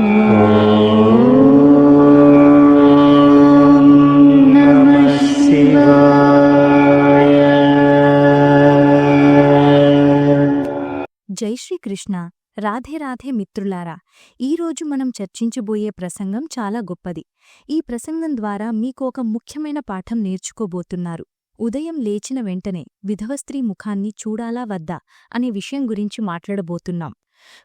జై శ్రీకృష్ణ. రాధే రాధే మిత్రులారా ఈరోజు మనం చర్చించబోయే ప్రసంగం చాలా గొప్పది. ఈ ప్రసంగం ద్వారా మీకు ఒక ముఖ్యమైన పాఠం నేర్చుకోబోతున్నారు. ఉదయం లేచిన వెంటనే విధవ స్త్రీ ముఖాన్ని చూడాలా వద్దా అనే విషయం గురించి మాట్లాడబోతున్నాం.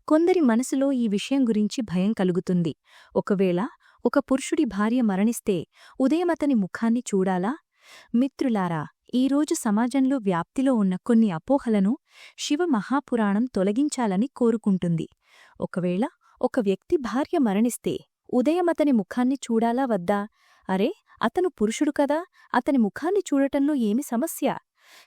కొందరి మనసులో ఈ విషయం గురించి భయం కలుగుతుంది. ఒకవేళ ఒక పురుషుడి భార్య మరణిస్తే ఉదయం అతని ముఖాన్ని చూడాలా? మిత్రులారా ఈరోజు సమాజంలో వ్యాప్తిలో ఉన్న కొన్ని అపోహలను శివ మహాపురాణం తొలగించాలని కోరుకుంటుంది. ఒకవేళ ఒక వ్యక్తి భార్య మరణిస్తే ఉదయం అతని ముఖాన్ని చూడాలా వద్దా? అరే అతను పురుషుడు కదా అతని ముఖాన్ని చూడటంలో ఏమి సమస్య?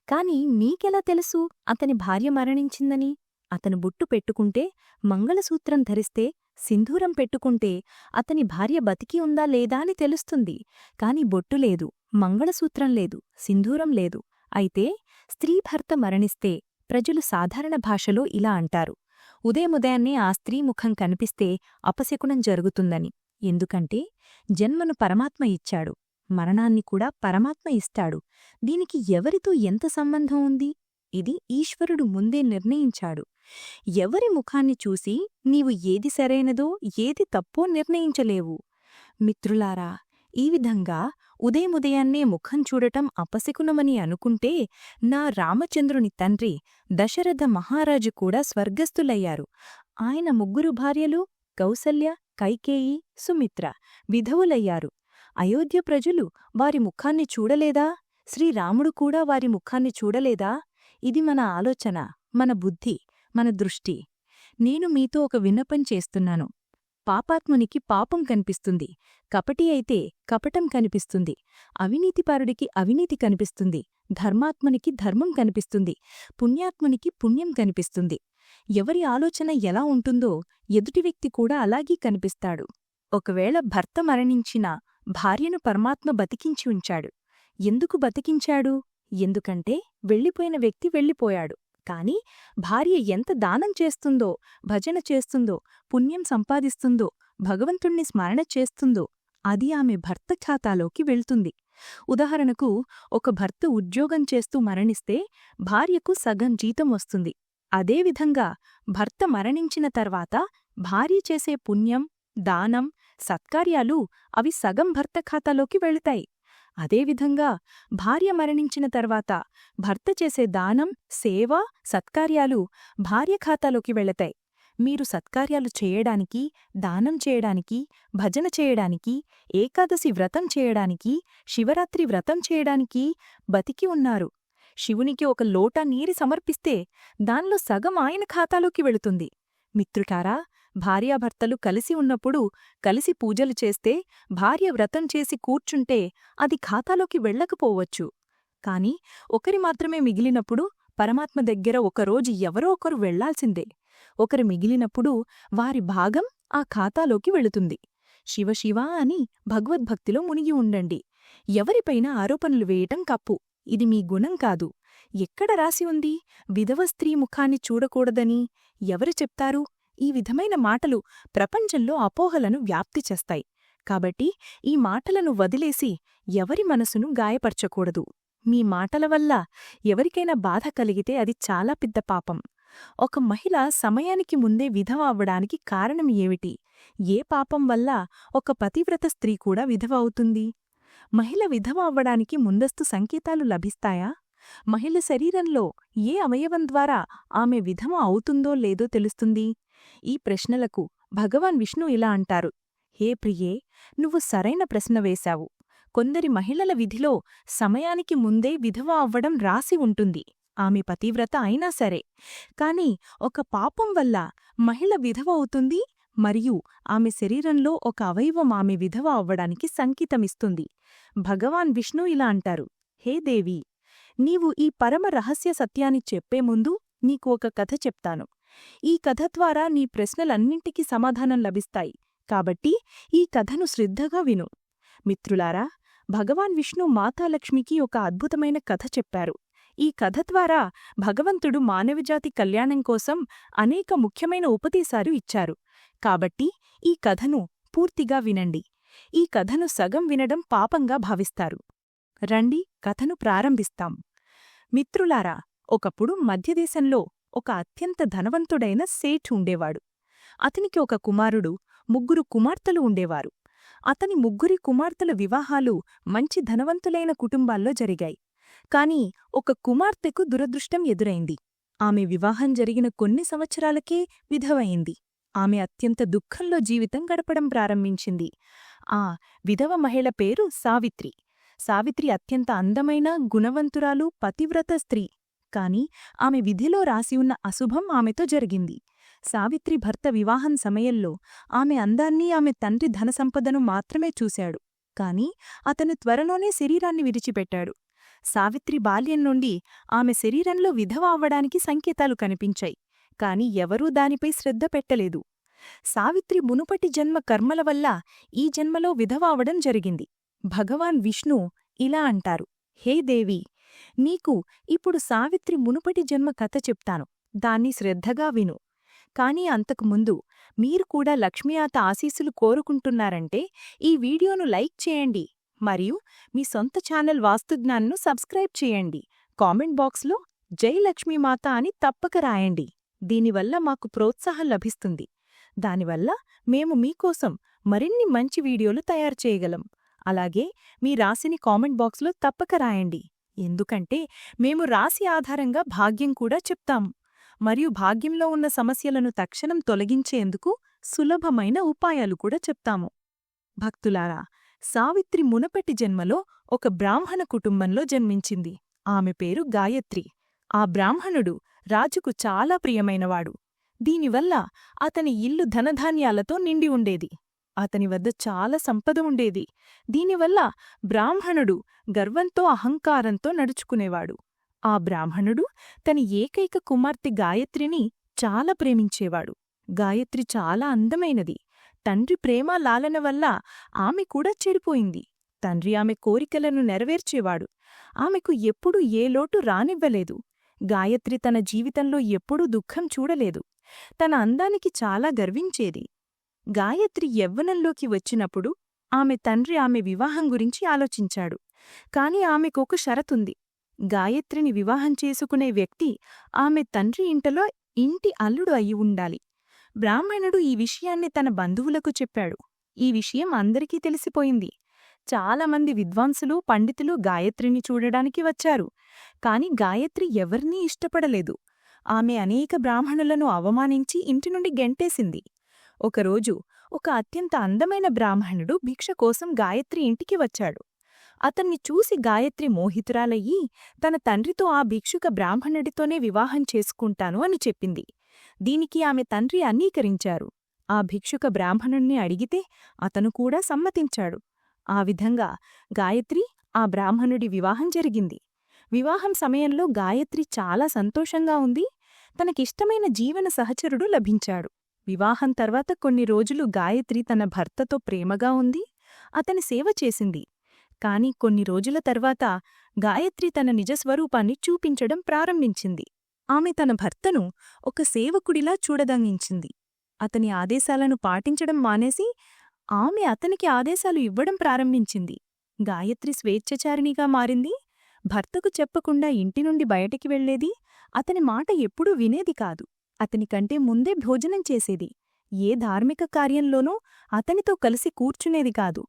కాని మీకెలా తెలుసు అతని భార్య మరణించిందని? అతను బుట్టు పెట్టుకుంటే మంగళసూత్రం ధరిస్తే సింధూరం పెట్టుకుంటే అతని భార్య బతికి ఉందా లేదా అని తెలుస్తుంది. కాని బొట్టు లేదు మంగళసూత్రం లేదు సింధూరం లేదు. అయితే స్త్రీ భర్త మరణిస్తే ప్రజలు సాధారణ భాషలో ఇలా అంటారు. ఉదయముదయాన్నే ఆ స్త్రీ ముఖం కనిపిస్తే అపశకునం జరుగుతుందని. ఎందుకంటే జన్మను పరమాత్మ ఇచ్చాడు మరణాన్ని కూడా పరమాత్మ ఇస్తాడు. దీనికి ఎవరితో ఎంత సంబంధం ఉంది? ఇది ఈశ్వరుడు ముందే నిర్ణయించాడు. ఎవరి ముఖాన్ని చూసి నీవు ఏది సరైనదో ఏది తప్పో నిర్ణయించలేవు. మిత్రులారా ఈ విధంగా ఉదయముదయాన్నే ముఖం చూడటం అపశకునమని అనుకుంటే నా రామచంద్రుని తండ్రి దశరథ మహారాజు కూడా స్వర్గస్థులయ్యారు. ఆయన ముగ్గురు భార్యలు కౌసల్య కైకేయి సుమిత్ర విధవులయ్యారు. అయోధ్య ప్రజలు వారి ముఖాన్ని చూడలేదా? శ్రీరాముడు కూడా వారి ముఖాన్ని చూడలేదా? ఇది మన ఆలోచన మన బుద్ధి మన దృష్టి. నేను మీతో ఒక విన్నపం చేస్తున్నాను. పాపాత్మునికి పాపం కనిపిస్తుంది. కపటి అయితే కపటం కనిపిస్తుంది. అవినీతిపరుడికి అవినీతి కనిపిస్తుంది. ధర్మాత్మునికి ధర్మం కనిపిస్తుంది. పుణ్యాత్మునికి పుణ్యం కనిపిస్తుంది. ఎవరి ఆలోచన ఎలా ఉంటుందో ఎదుటి వ్యక్తి కూడా అలాగే కనిపిస్తాడు. ఒకవేళ భర్త మరణించినా భార్యను పరమాత్మ బతికించి ఉంచాడు. ఎందుకు బతికించాడు? ఎందుకంటే వెళ్ళిపోయిన వ్యక్తి వెళ్ళిపోయాడు. కాని భార్య ఎంత దానం చేస్తుందో భజన చేస్తుందో పుణ్యం సంపాదిస్తుందో భగవంతుణ్ణి స్మరణ చేస్తుందో అది ఆమె భర్త ఖాతాలోకి వెళ్తుంది. ఉదాహరణకు ఒక భర్త ఉద్యోగం చేస్తూ మరణిస్తే భార్యకు సగం జీతం వస్తుంది. అదేవిధంగా భర్త మరణించిన తర్వాత భార్య చేసే పుణ్యం దానం సత్కార్యాలు అవి సగం భర్త ఖాతాలోకి వెళతాయి. అదేవిధంగా భార్య మరణించిన తర్వాత భర్త చేసే దానం సేవ సత్కార్యాలు భార్య ఖాతాలోకి వెళతాయి. మీరు సత్కార్యాలు చేయడానికి దానం చేయడానికి భజన చేయడానికి ఏకాదశి వ్రతం చేయడానికి శివరాత్రి వ్రతం చేయడానికి బతికి ఉన్నారు. శివునికి ఒక లోటా నీరి సమర్పిస్తే దానిలో సగం ఆయన ఖాతాలోకి వెళుతుంది. మిత్రుటారా భార్యాభర్తలు కలిసి ఉన్నప్పుడు కలిసి పూజలు చేస్తే భార్య వ్రతం చేసి కూర్చుంటే అది ఖాతాలోకి వెళ్ళకపోవచ్చు. కాని ఒకరి మాత్రమే మిగిలినప్పుడు పరమాత్మ దగ్గర ఒకరోజు ఎవరో ఒకరు వెళ్ళాల్సిందే ఒకరు మిగిలినప్పుడు వారి భాగం ఆ ఖాతాలోకి వెళుతుంది. శివశివా అని భగవద్భక్తిలో మునిగి ఉండండి. ఎవరిపైన ఆరోపణలు వేయటం కప్పు. ఇది మీ గుణం కాదు. ఎక్కడ రాసి ఉంది? విధవ స్త్రీ ముఖాన్ని చూడకూడదని ఎవరు చెప్తారు? ఈ విధమైన మాటలు ప్రపంచంలో అపోహలను వ్యాప్తి చేస్తాయి. కాబట్టి ఈ మాటలను వదిలేసి ఎవరి మనసును గాయపరచకూడదు. మీ మాటల వల్ల ఎవరికైనా బాధ కలిగితే అది చాలా పెద్ద పాపం. ఒక మహిళ సమయానికి ముందే విధవ అవ్వడానికి కారణం ఏమిటి? ఏ పాపం వల్ల ఒక పతివ్రత స్త్రీ కూడా విధవ అవుతుంది? మహిళ విధవ అవ్వడానికి ముందస్తు సంకేతాలు లభిస్తాయా? మహిళ శరీరంలో ఏ అవయవం ద్వారా ఆమె విధము అవుతుందో లేదో తెలుస్తుంది. ఈ ప్రశ్నలకు భగవాన్ విష్ణు ఇలా అంటారు. హే ప్రియే నువ్వు సరైన ప్రశ్న వేశావు. కొందరి మహిళల విధిలో సమయానికి ముందే విధవ అవ్వడం రాసి ఉంటుంది. ఆమె పతివ్రత అయినా సరే. కాని ఒక పాపం వల్ల మహిళ విధవ అవుతుంది మరియు ఆమె శరీరంలో ఒక అవయవం ఆమె విధవ అవ్వడానికి సంకేతమిస్తుంది. భగవాన్ విష్ణు ఇలా అంటారు. హే దేవి నీవు ఈ పరమ రహస్య సత్యాన్ని చెప్పే ముందు నీకు ఒక కథ చెప్తాను. ఈ కథ ద్వారా నీ ప్రశ్నలన్నింటికీ సమాధానం లభిస్తాయి. కాబట్టి ఈ కథను శ్రద్ధగా విను. మిత్రులారా భగవాన్ విష్ణు మాతాలక్ష్మికి ఒక అద్భుతమైన కథ చెప్పారు. ఈ కథ ద్వారా భగవంతుడు మానవజాతి కళ్యాణం కోసం అనేక ముఖ్యమైన ఉపదేశాలు ఇచ్చారు. కాబట్టి ఈ కథను పూర్తిగా వినండి. ఈ కథను సగం వినడం పాపంగా భావిస్తారు. రండి కథను ప్రారంభిస్తాం. మిత్రులారా ఒకప్పుడు మధ్యదేశంలో ఒక అత్యంత ధనవంతుడైన సేఠ్ ఉండేవాడు. అతనికి ఒక కుమారుడు ముగ్గురు కుమార్తెలు ఉండేవారు. అతని ముగ్గురి కుమార్తెల వివాహాలు మంచి ధనవంతులైన కుటుంబాల్లో జరిగాయి. కాని ఒక కుమార్తెకు దురదృష్టం ఎదురైంది. ఆమె వివాహం జరిగిన కొన్ని సంవత్సరాలకే విధవయింది ఆమె అత్యంత దుఃఖంలో జీవితం గడపడం ప్రారంభించింది. ఆ విధవ మహిళ పేరు సావిత్రి. సావిత్రి అత్యంత అందమైన గుణవంతురాలు పతివ్రత స్త్రీ. కాని ఆమె విధిలో రాసి ఉన్న అశుభం ఆమెతో జరిగింది. సావిత్రి భర్త వివాహం సమయంలో ఆమె అందాన్ని ఆమె తండ్రి ధనసంపదను మాత్రమే చూశాడు. కాని అతను త్వరలోనే శరీరాన్ని విడిచిపెట్టాడు. సావిత్రి బాల్యం నుండి ఆమె శరీరంలో విధవ అవ్వడానికి సంకేతాలు కనిపించాయి. కాని ఎవరూ దానిపై శ్రద్ధ పెట్టలేదు. సావిత్రి మునుపటి జన్మ కర్మల వల్ల ఈ జన్మలో విధవ అవడం జరిగింది. భగవాన్ విష్ణు ఇలా అంటారు హే దేవి నీకు ఇప్పుడు సావిత్రి మునుపటి జన్మ కథ చెప్తాను. దాన్ని శ్రద్ధగా విను. కాని అంతకుముందు మీరు కూడా లక్ష్మీయాత ఆశీస్సులు కోరుకుంటున్నారంటే ఈ వీడియోను లైక్ చేయండి మరియు మీ సొంత ఛానల్ వాస్తుజ్ఞాన్ను సబ్స్క్రైబ్ చేయండి. కామెంట్ బాక్స్లో జై లక్ష్మీమాత అని తప్పక రాయండి. దీనివల్ల మాకు ప్రోత్సాహం లభిస్తుంది. దానివల్ల మేము మీకోసం మరిన్ని మంచి వీడియోలు తయారు చేయగలం. అలాగే మీ రాశిని కామెంట్ బాక్స్లో తప్పక రాయండి. ఎందుకంటే మేము రాశి ఆధారంగా భాగ్యం కూడా చెప్తాం. మరియు భాగ్యంలో ఉన్న సమస్యలను తక్షణం తొలగించేందుకు సులభమైన ఉపాయాలు కూడా చెప్తాము. భక్తులారా సావిత్రి మునపటి జన్మలో ఒక బ్రాహ్మణ కుటుంబంలో జన్మించింది. ఆమె పేరు గాయత్రి. ఆ బ్రాహ్మణుడు రాజుకు చాలా ప్రియమైనవాడు. దీనివల్ల అతని ఇల్లు ధనధాన్యాలతో నిండి ఉండేది. అతని వద్ద చాలా సంపద ఉండేది. దీనివల్ల బ్రాహ్మణుడు గర్వంతో అహంకారంతో నడుచుకునేవాడు. ఆ బ్రాహ్మణుడు తన ఏకైక కుమార్తె గాయత్రిని చాలా ప్రేమించేవాడు. గాయత్రి చాలా అందమైనది. తండ్రి ప్రేమ లాలన వల్ల ఆమె కూడా చెడిపోయింది. తండ్రి ఆమె కోరికలను నెరవేర్చేవాడు. ఆమెకు ఎప్పుడూ ఏ లోటు రానివ్వలేదు. గాయత్రి తన జీవితంలో ఎప్పుడూ దుఃఖం చూడలేదు. తన అందానికి చాలా గర్వించేది. గాయత్రి యవ్వనంలోకి వచ్చినప్పుడు ఆమె తండ్రి ఆమె వివాహం గురించి ఆలోచించాడు. కాని ఆమెకొక షరతుంది. గాయత్రిని వివాహం చేసుకునే వ్యక్తి ఆమె తండ్రి ఇంటలో ఇంటి అల్లుడు అయి ఉండాలి. బ్రాహ్మణుడు ఈ విషయాన్ని తన బంధువులకు చెప్పాడు. ఈ విషయం అందరికీ తెలిసిపోయింది. చాలామంది విద్వాంసులు పండితులు గాయత్రిని చూడడానికి వచ్చారు. కాని గాయత్రి ఎవర్నీ ఇష్టపడలేదు. ఆమె అనేక బ్రాహ్మణులను అవమానించి ఇంటి నుండి గెంటేసింది. ఒకరోజు ఒక అత్యంత అందమైన బ్రాహ్మణుడు భిక్ష కోసం గాయత్రి ఇంటికి వచ్చాడు. అతన్ని చూసి గాయత్రి మోహితురాలయ్యి తన తండ్రితో ఆ భిక్షుక బ్రాహ్మణుడితోనే వివాహం చేసుకుంటాను అని చెప్పింది. దీనికి ఆమె తండ్రి అంగీకరించారు. ఆ భిక్షుక బ్రాహ్మణుణ్ణి అడిగితే అతను కూడా సమ్మతించాడు. ఆ విధంగా గాయత్రి ఆ బ్రాహ్మణుడి వివాహం జరిగింది. వివాహం సమయంలో గాయత్రి చాలా సంతోషంగా ఉంది. తనకిష్టమైన జీవన సహచరుడు లభించాడు. వివాహం తర్వాత కొన్ని రోజులు గాయత్రి తన భర్తతో ప్రేమగా ఉంది అతని సేవ చేసింది. కాని కొన్ని రోజుల తర్వాత గాయత్రి తన నిజస్వరూపాన్ని చూపించడం ప్రారంభించింది. ఆమె తన భర్తను ఒక సేవకుడిలా చూడదంగించింది. అతని ఆదేశాలను పాటించడం మానేసి ఆమె అతనికి ఆదేశాలు ఇవ్వడం ప్రారంభించింది. గాయత్రి స్వేచ్ఛచారిణిగా మారింది. భర్తకు చెప్పకుండా ఇంటి నుండి బయటికి వెళ్ళేది అతని మాట ఎప్పుడూ వినేది కాదు. అతనికంటే ముందే భోజనం చేసేది. ఏ ధార్మిక కార్యంలోనూ అతనితో కలిసి కూర్చునేది కాదు.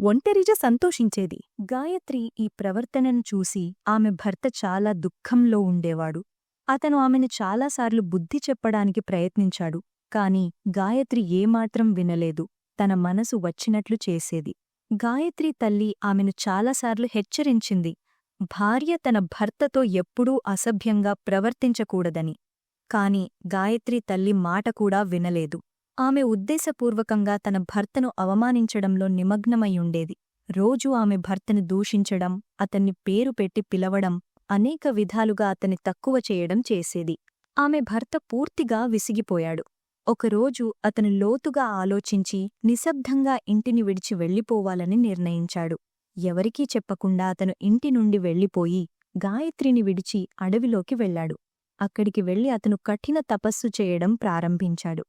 ఒంటరిజ సంతోషించేది. గాయత్రి ఈ ప్రవర్తనను చూసి ఆమె భర్త చాలా దుఃఖంలో ఉండేవాడు. అతను ఆమెను చాలాసార్లు బుద్ధి చెప్పడానికి ప్రయత్నించాడు. కాని గాయత్రి ఏమాత్రం వినలేదు. తన మనసు వచ్చినట్లు చేసేది. గాయత్రి తల్లి ఆమెను చాలాసార్లు హెచ్చరించింది. భార్య తన భర్తతో ఎప్పుడూ అసభ్యంగా ప్రవర్తించకూడదని. కాని గాయత్రి తల్లి మాట కూడా వినలేదు. ఆమె ఉద్దేశపూర్వకంగా తన భర్తను అవమానించడంలో నిమగ్నమయ్యుండేది రోజూ ఆమె భర్తను దూషించడం అతన్ని పేరు పెట్టి పిలవడం అనేక విధాలుగా అతని తక్కువ చేయడం చేసేది. ఆమె భర్త పూర్తిగా విసిగిపోయాడు. ఒకరోజు అతను లోతుగా ఆలోచించి నిశ్శబ్దంగా ఇంటిని విడిచి వెళ్ళిపోవాలని నిర్ణయించాడు. ఎవరికీ చెప్పకుండా అతను ఇంటి నుండి వెళ్ళిపోయి గాయత్రిని విడిచి అడవిలోకి వెళ్ళాడు. అక్కడికి వెళ్ళి అతను కఠిన తపస్సు చేయడం ప్రారంభించాడు.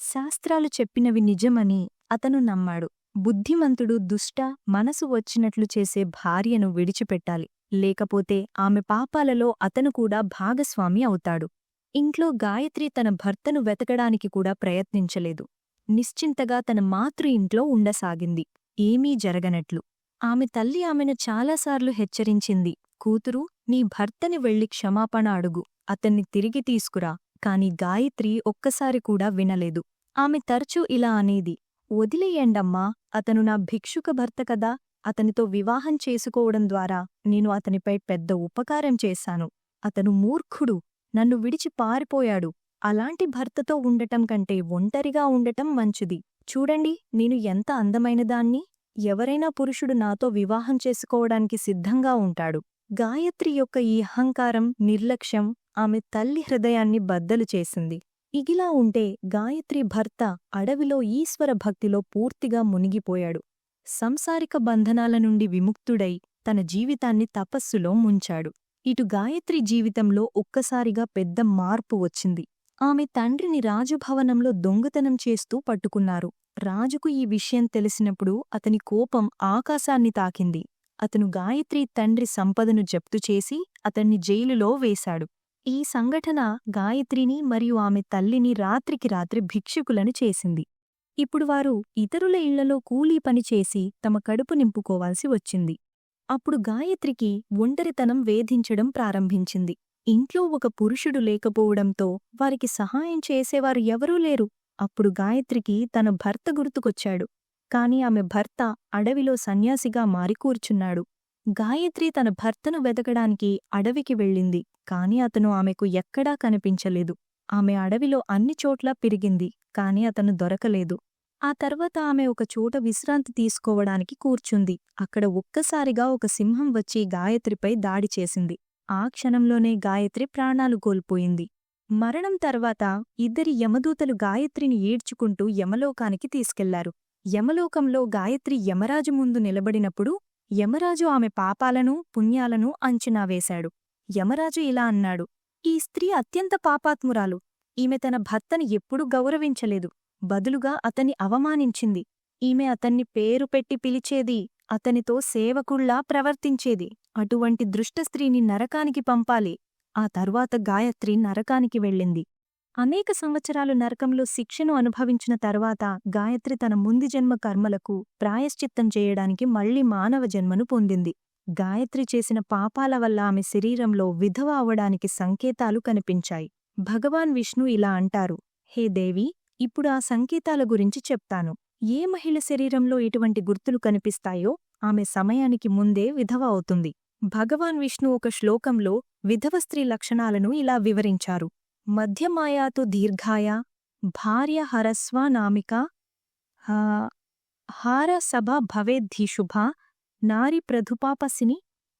శాస్త్రాలు చెప్పినవి నిజమని అతను నమ్మాడు. బుద్ధిమంతుడు దుష్ట మనసు వచ్చినట్లు చేసే భార్యను విడిచిపెట్టాలి. లేకపోతే ఆమె పాపాలలో అతను కూడా భాగస్వామి అవుతాడు. ఇంట్లో గాయత్రి తన భర్తను వెతకడానికి కూడా ప్రయత్నించలేదు. నిశ్చింతగా తన మాతృ ఇంట్లో ఉండసాగింది. ఏమీ జరగనట్లు. ఆమె తల్లి ఆమెను చాలాసార్లు హెచ్చరించింది. కూతురు నీ భర్తని వెళ్ళి క్షమాపణ అడుగు. అతన్ని తిరిగి తీసుకురా. కాని గాయత్రి ఒక్కసారి కూడా వినలేదు. ఆమె తరచూ ఇలా అనేది. వదిలేయండమ్మా. అతను నా భిక్షుక భర్త కదా. అతనితో వివాహం చేసుకోవడం ద్వారా నేను అతనిపై పెద్ద ఉపకారం చేశాను. అతను మూర్ఖుడు. నన్ను విడిచి పారిపోయాడు. అలాంటి భర్తతో ఉండటం కంటే ఒంటరిగా ఉండటం మంచిది. చూడండి నేను ఎంత అందమైనదాన్ని. ఎవరైనా పురుషుడు నాతో వివాహం చేసుకోవడానికి సిద్ధంగా ఉంటాడు. గాయత్రి యొక్క ఈ అహంకారం నిర్లక్ష్యం ఆమె తల్లి హృదయాన్ని బద్దలు చేసింది. ఇగిలా ఉంటే గాయత్రి భర్త అడవిలో ఈశ్వర భక్తిలో పూర్తిగా మునిగిపోయాడు. సంసారిక బంధనాల నుండి విముక్తుడై తన జీవితాన్ని తపస్సులో ముంచాడు. ఇటు గాయత్రి జీవితంలో ఒక్కసారిగా పెద్ద మార్పు వచ్చింది. ఆమె తండ్రిని రాజభవనంలో దొంగతనం చేస్తూ పట్టుకున్నారు. రాజుకు ఈ విషయం తెలిసినప్పుడు అతని కోపం ఆకాశాన్ని తాకింది. అతను గాయత్రి తండ్రి సంపదను జప్తు చేసి అతన్ని జైలులో వేశాడు. ఈ సంఘటన గాయత్రిని మరియు ఆమె తల్లిని రాత్రికి రాత్రి భిక్షుకులను చేసింది. ఇప్పుడు వారు ఇతరుల ఇళ్ళలో కూలీ పనిచేసి తమ కడుపు నింపుకోవాల్సి వచ్చింది. అప్పుడు గాయత్రికి ఒంటరితనం వేధించడం ప్రారంభించింది. ఇంట్లో ఒక పురుషుడు లేకపోవడంతో వారికి సహాయం చేసేవారు ఎవరూ లేరు. అప్పుడు గాయత్రికి తన భర్త గుర్తుకొచ్చాడు. కాని ఆమె భర్త అడవిలో సన్యాసిగా మారి కూర్చున్నాడు గాయత్రి తన భర్తను వెతకడానికి అడవికి వెళ్ళింది కాని అతను ఆమెకు ఎక్కడా కనిపించలేదు. ఆమె అడవిలో అన్ని చోట్లా పెరిగింది కాని అతను దొరకలేదు. ఆ తర్వాత ఆమె ఒక చోట విశ్రాంతి తీసుకోవడానికి కూర్చుంది. అక్కడ ఒక్కసారిగా ఒక సింహం వచ్చి గాయత్రిపై దాడి చేసింది. ఆ క్షణంలోనే గాయత్రి ప్రాణాలు కోల్పోయింది. మరణం తర్వాత ఇద్దరి యమదూతలు గాయత్రిని ఏడ్చుకుంటూ యమలోకానికి తీసుకెళ్ళారు. యమలోకంలో గాయత్రి యమరాజు ముందు నిలబడినప్పుడు యమరాజు ఆమె పాపాలను పుణ్యాలను అంచనా వేశాడు. యమరాజు ఇలా అన్నాడు ఈ స్త్రీ అత్యంత పాపాత్మురాలు. ఈమె తన భర్తను ఎప్పుడూ గౌరవించలేదు. బదులుగా అతన్ని అవమానించింది. ఈమె అతన్ని పేరు పెట్టి పిలిచేది అతనితో సేవకుళ్ళా ప్రవర్తించేది. అటువంటి దుష్ట స్త్రీని నరకానికి పంపాలి. ఆ తర్వాత గాయత్రి నరకానికి వెళ్ళింది. అనేక సంవత్సరాలు నరకంలో శిక్షను అనుభవించిన తర్వాత గాయత్రి తన ముందు జన్మ కర్మలకు ప్రాయశ్చిత్తం చేయడానికి మళ్ళీ మానవ జన్మను పొందింది. గాయత్రి చేసిన పాపాల వల్ల ఆమె శరీరంలో విధవ అవడానికి సంకేతాలు కనిపించాయి. భగవాన్ విష్ణు ఇలా అంటారు హే దేవి ఇప్పుడు ఆ సంకేతాల గురించి చెప్తాను. ఏ మహిళ శరీరంలో ఇటువంటి గుర్తులు కనిపిస్తాయో ఆమె సమయానికి ముందే విధవ అవుతుంది. భగవాన్ విష్ణు ఒక శ్లోకంలో విధవ స్త్రీ లక్షణాలను ఇలా వివరించారు. మధ్యమాయాతు దీర్ఘాయ భార్య హరస్వ నామిక హార సభ భవేద్ధీశుభ నారి ప్రధుపాపసిని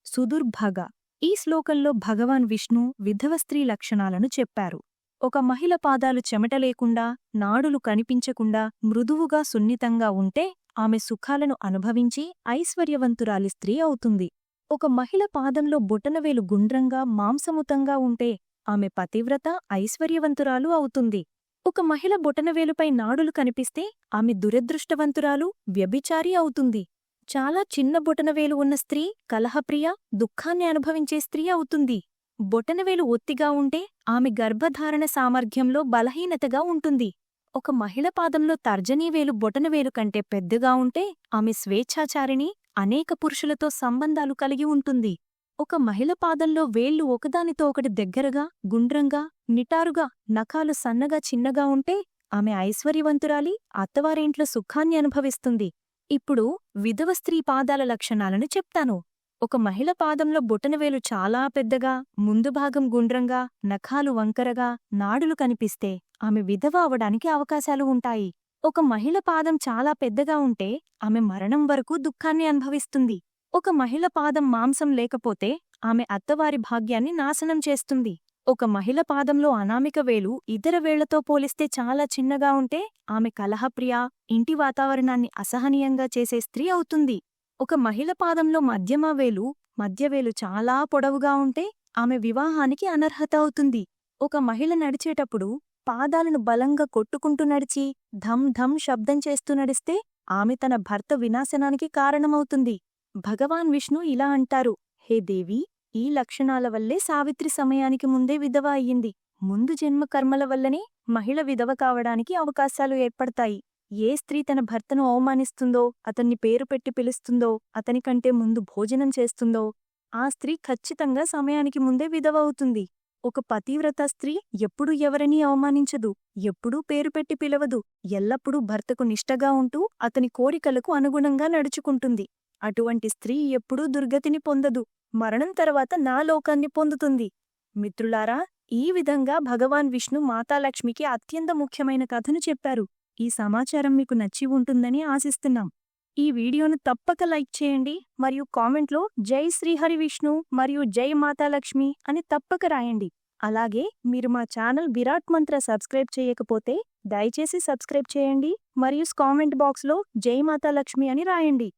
సుదుర్భగ. ఈ శ్లోకంలో భగవాన్ విష్ణు విధవ స్త్రీ లక్షణాలను చెప్పారు. ఒక మహిళ పాదాలు చెమట లేకుండా నాడులు కనిపించకుండా మృదువుగా సున్నితంగా ఉంటే ఆమె సుఖాలను అనుభవించి ఐశ్వర్యవంతురాలి స్త్రీ అవుతుంది. ఒక మహిళ పాదంలో బొటనవేలు గుండ్రంగా మాంసముతంగా ఉంటే ఆమె పతివ్రత ఐశ్వర్యవంతురాలు అవుతుంది. ఒక మహిళ బొటనవేలుపై నాడులు కనిపిస్తే ఆమె దురదృష్టవంతురాలు వ్యభిచారి అవుతుంది. చాలా చిన్న బొటనవేలు ఉన్న స్త్రీ కలహప్రియ దుఃఖాన్ని అనుభవించే స్త్రీ అవుతుంది. బొటనవేలు ఒత్తిగా ఉంటే ఆమె గర్భధారణ సామర్థ్యంలో బలహీనతగా ఉంటుంది. ఒక మహిళ పాదంలో తర్జనీవేలు బొటనవేలు కంటే పెద్దగా ఉంటే ఆమె స్వేచ్ఛాచారిణి అనేక పురుషులతో సంబంధాలు కలిగి ఉంటుంది. ఒక మహిళ పాదంలో వేళ్ళు ఒకదానితో ఒకటి దగ్గరగా గుండ్రంగా నిటారుగా నఖాలు సన్నగా చిన్నగా ఉంటే ఆమె ఐశ్వర్యవంతురాలి అత్తవారింట్లో సుఖాన్ని అనుభవిస్తుంది. ఇప్పుడు విధవ స్త్రీ పాదాల లక్షణాలను చెప్తాను. ఒక మహిళ పాదంలో బొటనవేలు చాలా పెద్దగా ముందు భాగం గుండ్రంగా నఖాలు వంకరగా నాడులు కనిపిస్తే ఆమె విధవ అవడానికి అవకాశాలు ఉంటాయి. ఒక మహిళ పాదం చాలా పెద్దగా ఉంటే ఆమె మరణం వరకు దుఃఖాన్ని అనుభవిస్తుంది. ఒక మహిళ పాదం మాంసం లేకపోతే ఆమె అత్తవారి భాగ్యాన్ని నాశనం చేస్తుంది. ఒక మహిళ పాదంలో అనామిక వేలు ఇతర వేళ్ళతో పోలిస్తే చాలా చిన్నగా ఉంటే ఆమె కలహప్రియ ఇంటి వాతావరణాన్ని అసహనీయంగా చేసే స్త్రీ అవుతుంది. ఒక మహిళ పాదంలో మధ్యమ వేలు మధ్యవేలు చాలా పొడవుగా ఉంటే ఆమె వివాహానికి అనర్హత అవుతుంది. ఒక మహిళ నడిచేటప్పుడు పాదాలను బలంగా కొట్టుకుంటూ నడిచి ధమ్ ధమ్ శబ్దం చేస్తూ నడిస్తే ఆమె తన భర్త వినాశనానికి కారణమవుతుంది. భగవాన్ విష్ణు ఇలా అంటారు హే దేవి ఈ లక్షణాల వల్లే సావిత్రి సమయానికి ముందే విధవ అయ్యింది. ముందు జన్మ కర్మల వల్లనే మహిళ విధవ కావడానికి అవకాశాలు ఏర్పడతాయి. ఏ స్త్రీ తన భర్తను అవమానిస్తుందో అతన్ని పేరు పెట్టి పిలుస్తుందో అతనికంటే ముందు భోజనం చేస్తుందో ఆ స్త్రీ ఖచ్చితంగా సమయానికి ముందే విధవ అవుతుంది. ఒక పతివ్రత స్త్రీ ఎప్పుడూ ఎవరినీ అవమానించదు ఎప్పుడూ పేరు పెట్టి పిలవదు. ఎల్లప్పుడూ భర్తకు నిష్టగా ఉంటూ అతని కోరికలకు అనుగుణంగా నడుచుకుంటుంది. అటువంటి స్త్రీ ఎప్పుడూ దుర్గతిని పొందదు. మరణం తర్వాత నా లోకాన్ని పొందుతుంది. మిత్రులారా ఈ విధంగా భగవాన్ విష్ణు మాతాలక్ష్మికి అత్యంత ముఖ్యమైన కథను చెప్పారు. ఈ సమాచారం మీకు నచ్చి ఉంటుందని ఆశిస్తున్నాం. ఈ వీడియోను తప్పక లైక్ చేయండి మరియు కామెంట్లో జై శ్రీహరి విష్ణు మరియు జై మాతాలక్ష్మి అని తప్పక రాయండి. అలాగే మీరు మా ఛానల్ విరాట్ మంత్ర సబ్స్క్రైబ్ చేయకపోతే దయచేసి సబ్స్క్రైబ్ చేయండి మరియు కామెంట్ బాక్స్లో జై మాతాలక్ష్మి అని రాయండి.